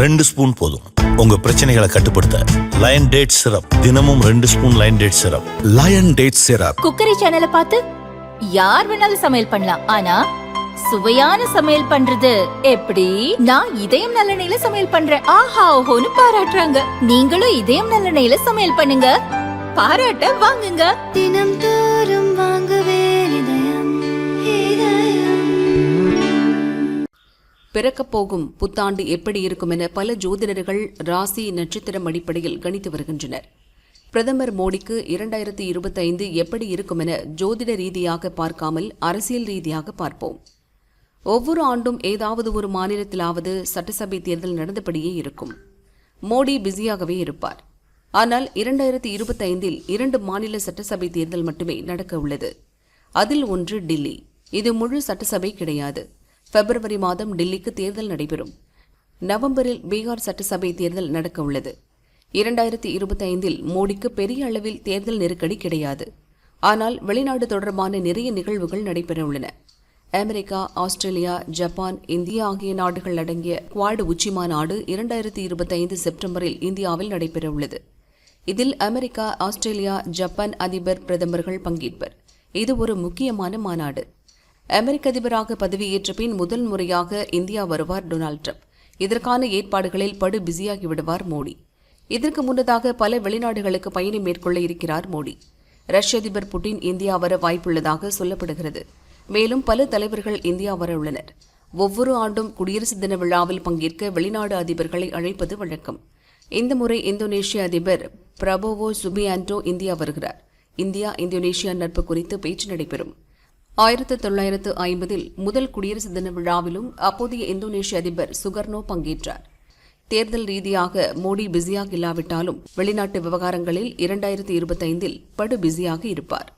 ரெண்டு ஸ்பூன் போதும். உங்க பிரச்சனைகளை கட்டுப்படுத்த லயன் டேட் சிரப் தினமும் ரெண்டு spoon lion date syrup lion date syrup cookery சேனலை பார்த்து யார் வேணாலும் சமையல் பண்ணலாம். ஆனா சுவையான சமையல் பண்றது எப்படி? நான் இதயம் நல்லெண்ணெயில சமையல் பண்றேன். ஆஹா ஓஹோன்னு பாராட்டுறாங்க. நீங்களும் இதயம் நல்லெண்ணெயில சமையல் பண்ணுங்க. பாராட்ட வாங்குங்க. தினம் தோறும் வாங்குவே பிறக்கப் போகும் புத்தாண்டு எப்படி இருக்கும் என பல ஜோதிடர்கள் ராசி நட்சத்திரம் அடிப்படையில் கணித்து வருகின்றனர். பிரதமர் மோடிக்கு இரண்டாயிரத்தி இருபத்தைந்து எப்படி இருக்கும் என ஜோதிட ரீதியாக பார்க்காமல் அரசியல் ரீதியாக பார்ப்போம். ஒவ்வொரு ஆண்டும் ஏதாவது ஒரு மாநிலத்திலாவது சட்டசபை தேர்தல் நடந்தபடியே இருக்கும். மோடி பிஸியாகவே இருப்பார். ஆனால் இரண்டாயிரத்தி இருபத்தைந்தில் இரண்டு மாநில சட்டசபை தேர்தல் மட்டுமே நடக்க உள்ளது அதில் ஒன்று டில்லி. இது முழு சட்டசபை கிடையாது. பிப்ரவரி மாதம் டில்லிக்கு தேர்தல் நடைபெறும். நவம்பரில் பீகார் சட்டசபை தேர்தல் நடக்க உள்ளது இரண்டாயிரத்தி இருபத்தைந்தில் மோடிக்கு பெரிய அளவில் தேர்தல் நெருக்கடி கிடையாது. ஆனால் வெளிநாடு தொடர்பான நிறைய நிகழ்வுகள் நடைபெற உள்ளன அமெரிக்கா ஆஸ்திரேலியா ஜப்பான் இந்தியா ஆகிய நாடுகள் அடங்கிய குவாடு உச்சி மாநாடு இரண்டாயிரத்தி இருபத்தைந்து செப்டம்பரில் இந்தியாவில் நடைபெறவுள்ளது. இதில் அமெரிக்கா ஆஸ்திரேலியா ஜப்பான் அதிபர் பிரதமர்கள் பங்கேற்பர். இது ஒரு முக்கியமான மாநாடு. அமெரிக்க அதிபராக பதவியேற்ற பின் முதல் முறையாக இந்தியா வருவார் டொனால்ட் ட்ரம்ப். இதற்கான ஏற்பாடுகளில் படு பிஸியாகி விடுவார் மோடி. இதற்கு முன்னதாக பல வெளிநாடுகளுக்கு பயணம் மேற்கொள்ள இருக்கிறார் மோடி. ரஷ்ய அதிபர் புட்டின் இந்தியா வர வாய்ப்புள்ளதாக சொல்லப்படுகிறது. மேலும் பல தலைவர்கள் இந்தியா வர உள்ளனர். ஒவ்வொரு ஆண்டும் குடியரசு தின விழாவில் பங்கேற்க வெளிநாடு அதிபர்களை அழைப்பது வழக்கம். இந்த முறை இந்தோனேஷிய அதிபர் பிரபோவோ சுபியான்டோ இந்தியா வருகிறார். இந்தியா இந்தோனேஷியா நட்பு குறித்து பேச்சு நடைபெறும். ஆயிரத்து தொள்ளாயிரத்து ஐம்பதில் முதல் குடியரசு தின விழாவிலும் அப்போதைய இந்தோனேஷிய அதிபர் சுகர்னோ பங்கேற்றார். தேர்தல் ரீதியாக மோடி பிஸியாக இல்லாவிட்டாலும் வெளிநாட்டு விவகாரங்களில் இரண்டாயிரத்தி இருபத்தைந்தில் படு பிஸியாக இருப்பார்.